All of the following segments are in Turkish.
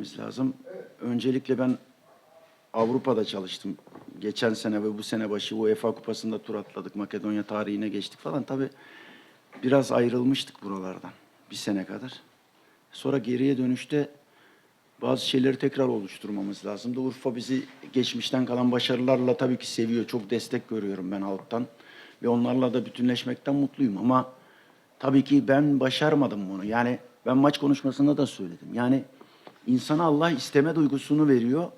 görmemiz lazım. Öncelikle ben Avrupa'da çalıştım. Geçen sene ve bu sene başı UEFA Kupası'nda tur atladık. Makedonya tarihine geçtik falan. Tabii biraz ayrılmıştık buralardan bir sene kadar. Sonra geriye dönüşte bazı şeyleri tekrar oluşturmamız lazım. Da Urfa bizi geçmişten kalan başarılarla tabii ki seviyor. Çok destek görüyorum ben halktan. Ve onlarla da bütünleşmekten mutluyum. Ama tabii ki ben başarmadım bunu. Yani ben maç konuşmasında da söyledim. Yani insana Allah isteme duygusunu veriyor.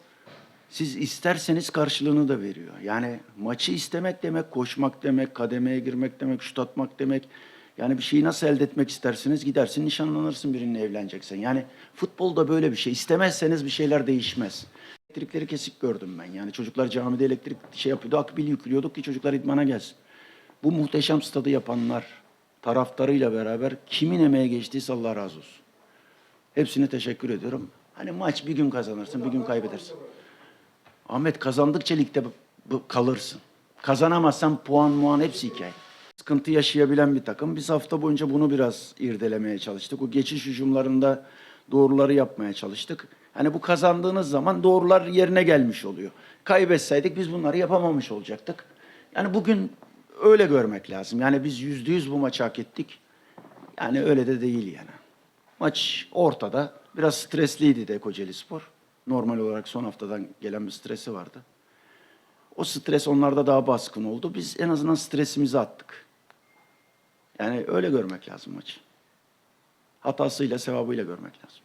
Siz isterseniz karşılığını da veriyor. Yani maçı istemek demek, koşmak demek, kademeye girmek demek, şut atmak demek. Yani bir şeyi nasıl elde etmek istersiniz? Gidersin nişanlanırsın birinle evleneceksen. Yani futbolda böyle bir şey. İstemezseniz bir şeyler değişmez. Elektrikleri kesik gördüm ben. Yani çocuklar camide elektrik şey yapıyordu. Akbil yüklüyorduk ki çocuklar idmana gelsin. Bu muhteşem stadı yapanlar, taraftarıyla beraber kimin emeğe geçtiyse Allah razı olsun. Hepsine teşekkür ediyorum. Hani maç bir gün kazanırsın, bir gün kaybedersin. Ahmet kazandıkça ligde kalırsın. Kazanamazsan puan muan hepsi hikaye. Sıkıntı yaşayabilen bir takım. Biz hafta boyunca bunu biraz irdelemeye çalıştık. O geçiş hücumlarında doğruları yapmaya çalıştık. Hani bu kazandığınız zaman doğrular yerine gelmiş oluyor. Kaybetseydik biz bunları yapamamış olacaktık. Yani bugün öyle görmek lazım. Yani biz yüzde yüz bu maçı hak ettik. Yani öyle de değil yani. Maç ortada. Biraz stresliydi de Kocaeli Spor. Normal olarak son haftadan gelen bir stresi vardı. O stres onlarda daha baskın oldu. Biz en azından stresimizi attık. Yani öyle görmek lazım maçı. Hatasıyla, sevabıyla görmek lazım.